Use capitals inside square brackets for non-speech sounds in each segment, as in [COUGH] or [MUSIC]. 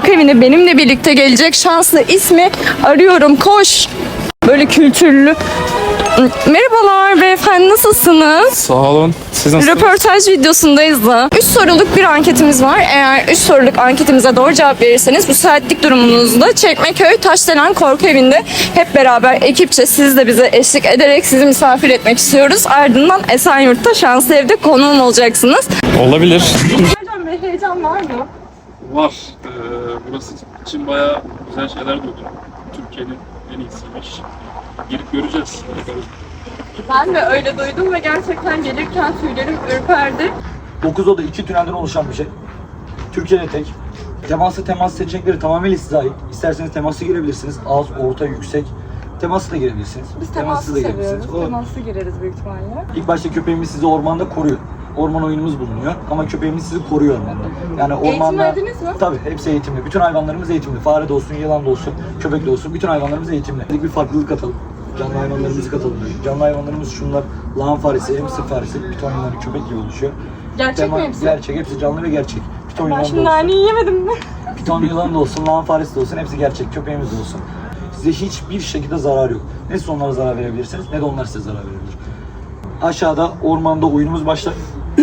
korku evine benimle birlikte gelecek şanslı ismi arıyorum. Koş. Böyle kültürlü. Merhabalar beyefendi nasılsınız? Sağ olun. Siz nasılsınız? Röportaj videosundayız da. 3 soruluk bir anketimiz var. Eğer 3 soruluk anketimize doğru cevap verirseniz bu saatlik durumunuzda Çekmeköy Taşdelen Korku Evi'nde hep beraber ekipçe siz de bize eşlik ederek sizi misafir etmek istiyoruz. Ardından Esenyurt'ta şanslı evde konuğum olacaksınız. Olabilir. Heyecan var mı? Var. Ee, burası için bayağı güzel şeyler duydum. Türkiye'nin en iyisiymiş. Girip göreceğiz. Bakalım. Ben de öyle duydum ve gerçekten gelirken tüylerim ürperdi. 9 oda 2 tünelden oluşan bir şey. Türkiye'de tek. Temaslı temas seçenekleri tamamıyla size ait. İsterseniz temaslı girebilirsiniz. Az, orta, yüksek. Temaslı da girebilirsiniz. Biz Temassız teması da girebilirsiniz. seviyoruz. O- Temaslı gireriz büyük ihtimalle. İlk başta köpeğimiz sizi ormanda koruyor. Orman oyunumuz bulunuyor ama köpeğimiz sizi koruyor ormanda. Yani ormanda... verdiniz mi? Tabii hepsi eğitimli. Bütün hayvanlarımız eğitimli. Fare de olsun, yılan da olsun, köpek de olsun. Bütün hayvanlarımız eğitimli. Dedik bir farklılık katalım. Canlı hayvanlarımızı katalım. dedik. Canlı hayvanlarımız şunlar. Lağım faresi, hamster faresi, piton yılanı, köpek gibi oluşuyor. Gerçek Tema- mi hepsi? Gerçek. Hepsi canlı ve gerçek. Piton Ben yılan da şimdi olsun. naneyi yemedim [LAUGHS] mi? Piton yılan da olsun, lağım faresi de olsun. Hepsi gerçek. Köpeğimiz de olsun. Size hiçbir şekilde zarar yok. Ne siz onlara zarar verebilirsiniz ne de onlar size zarar verebilir. Aşağıda ormanda oyunumuz başlar.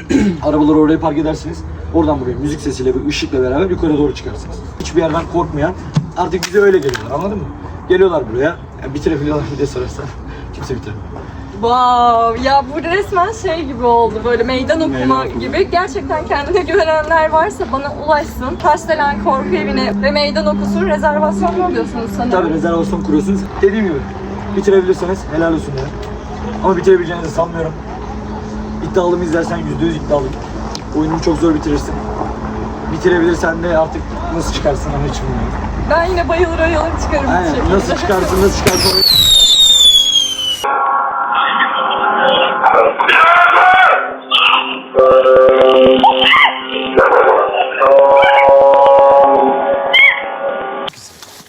[CLEARS THROAT] Arabaları oraya park edersiniz. Oradan buraya müzik sesiyle ve ışıkla beraber yukarı doğru çıkarsınız. Hiçbir yerden korkmayan artık bize öyle geliyorlar anladın mı? Geliyorlar buraya. Yani bitirebiliyorlar bir de sorarsan. [LAUGHS] Kimse bitiremiyor. Wow, ya bu resmen şey gibi oldu böyle meydan okuma Meydan okuma. gibi. Gerçekten kendine güvenenler varsa bana ulaşsın. Taşdelen Korku Evi'ne ve meydan okusun. Rezervasyon mu alıyorsunuz sanırım? Tabii rezervasyon kuruyorsunuz. Dediğim gibi bitirebilirseniz helal olsun derim. Ama bitirebileceğinizi sanmıyorum. İddialı mı izlersen %100 iddialı. Oyunu çok zor bitirirsin. Bitirebilirsen de artık nasıl çıkarsın onu hiç bilmiyorum. Ben yine bayılır ayılır çıkarım Aynen. şekilde. Nasıl çıkarsın, nasıl çıkarsın.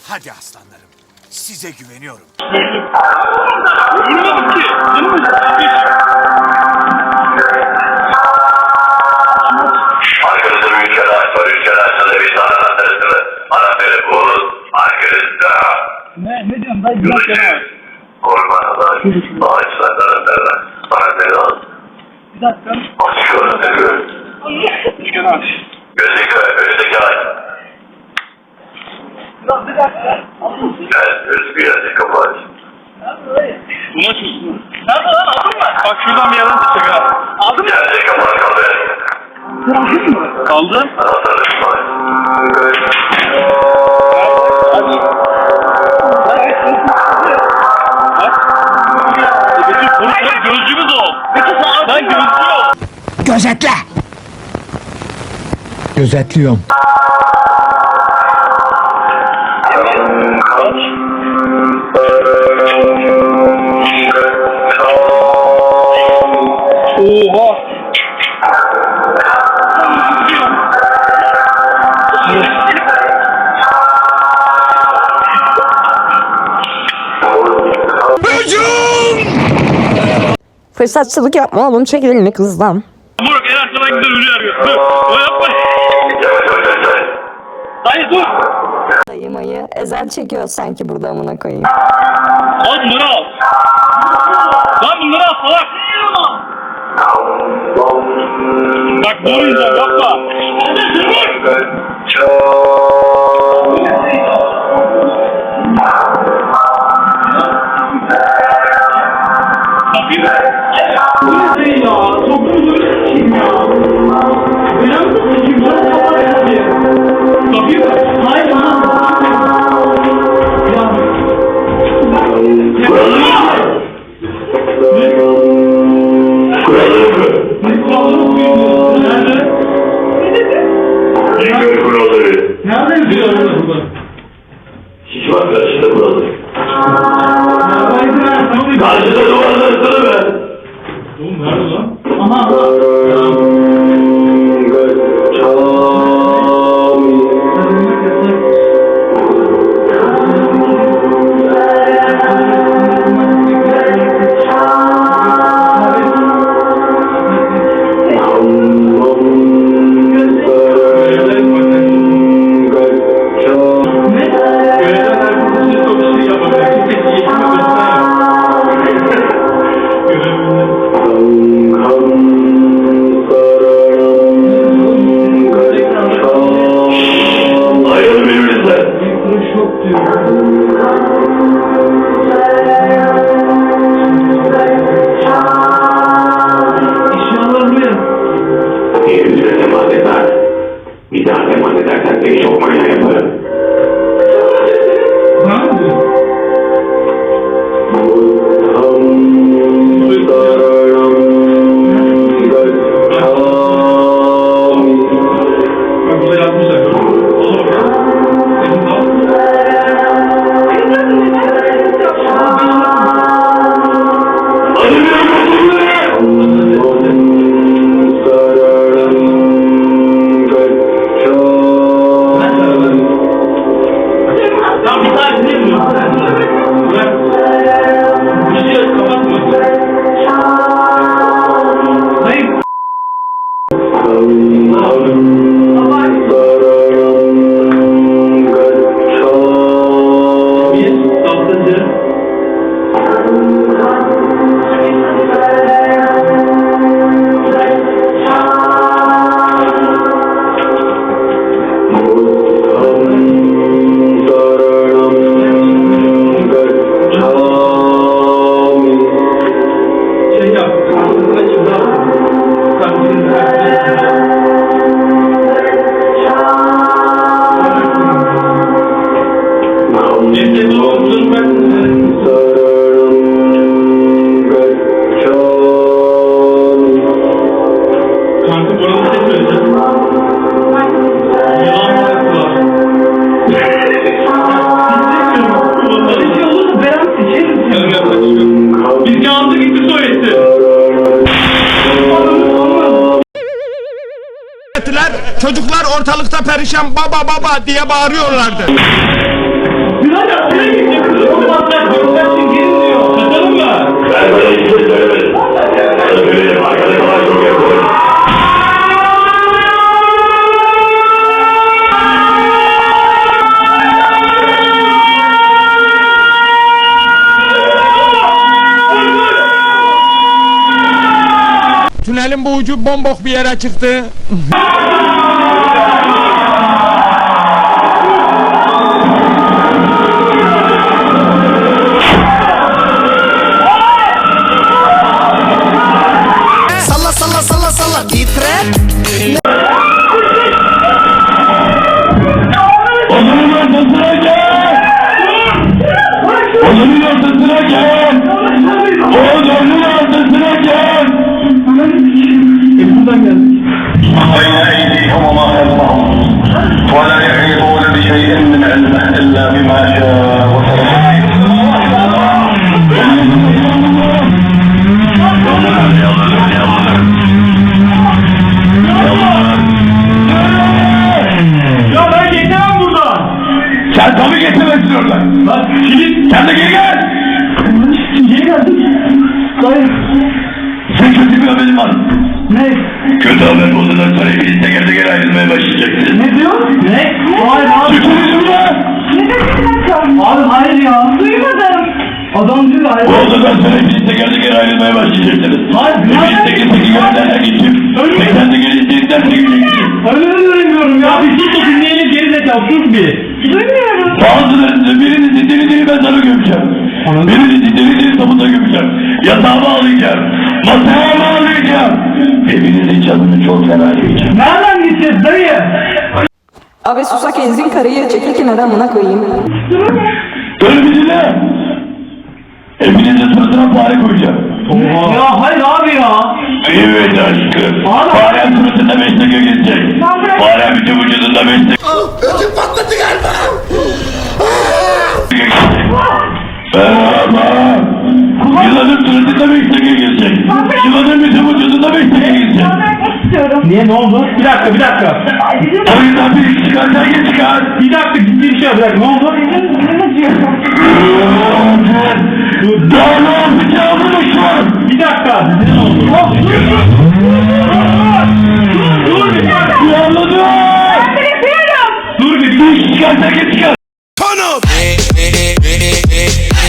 Hadi aslanlarım. Size güveniyorum. Ne, ne diyorsun dayı? Bir ya. Ormanlar, ağaçlar, anahtarlar, anahtarı al. Bir dakika. Açık anahtarı. Şükür abi. Gözlükü, önündeki aç. Lan bir dakika. Gel, gözlükü yerine kapı aç. Bunu açıyorsun. Nerede lan aldın mı? Bak şuradan bir yerden çıkacak ha. Aldın mı? Yerine kapı aç, kaldır. Aldın mı? Kaldı. Gözetle. Gözetliyorum. Oha. Fırsatçılık yapma oğlum çek elini arkadan gider ölü arıyor. Dur. O yapma. Dayı dur. Dayı mayı ezel çekiyor sanki burada amına koyayım. Al bunları al. Lan bunları al salak. Bak doğru yüzden yapma. Yıkır kuralları. Nerede? Yazıyor Hiç var karşında kuralları. Karşıda duvarları sana Çocuklar ortalıkta perişan baba baba diye bağırıyorlardı. Birader nereye gideceksin? Olmazlar göstersin gelin diyor. Kaçalım mı? Ben böyle hiçbir şey söylemedim. Sana söyledim arkada kalan çok yapıyorum. Tünelin bu ucu bombok bir yere çıktı. Sen tabii getirmesin oradan. Bak kilit. Sen de geri gel. Geri geldik. Hayır. Sen kötü bir haberin var. Ne? Kötü haber bundan sonra hepiniz teker teker ayrılmaya başlayacaksınız. Ne diyor? Ne? Hayır abi. Bütün Abi hayır ya. Duymadım. Bu odadan sonra hepiniz teker teker ayrılmaya başlayacaksınız. Hayır. Hepiniz teker teker yerlerine geçip tekrar teker istediğinden çekeceksiniz. Öyle öğrenmiyorum ya. Bir sus da dinleyelim geri zekalı sus bir. Duymuyorum. Bazılarınızı birinizi deli deli ben sana gömeceğim. Birinizi deli deli tabuta gömeceğim. Yatağıma ağlayacağım. Masaya ağlayacağım. Hepinizin canını çok fena yiyeceğim. Nereden gideceğiz dayı? Abi susak enzin karıyı çekirken neden buna koyayım? Bir dinle. Hepinizin suratına fare koyacağım. Ya hayır abi ya. Evet aşkım. Farem suratında 5 dakika gezecek. Farem bütün vücudunda 5 dakika. Ödüm patladı galiba Ama yılanın suratında 5 dakika gezecek. Yılanın bütün vücudunda 5 dakika gezecek. Niye ne oldu? Bir dakika bir dakika. O yüzden bir çıkar, sen git çıkar. Bir dakika ciddi bir şey var, bir dakika ne oldu? Yeah.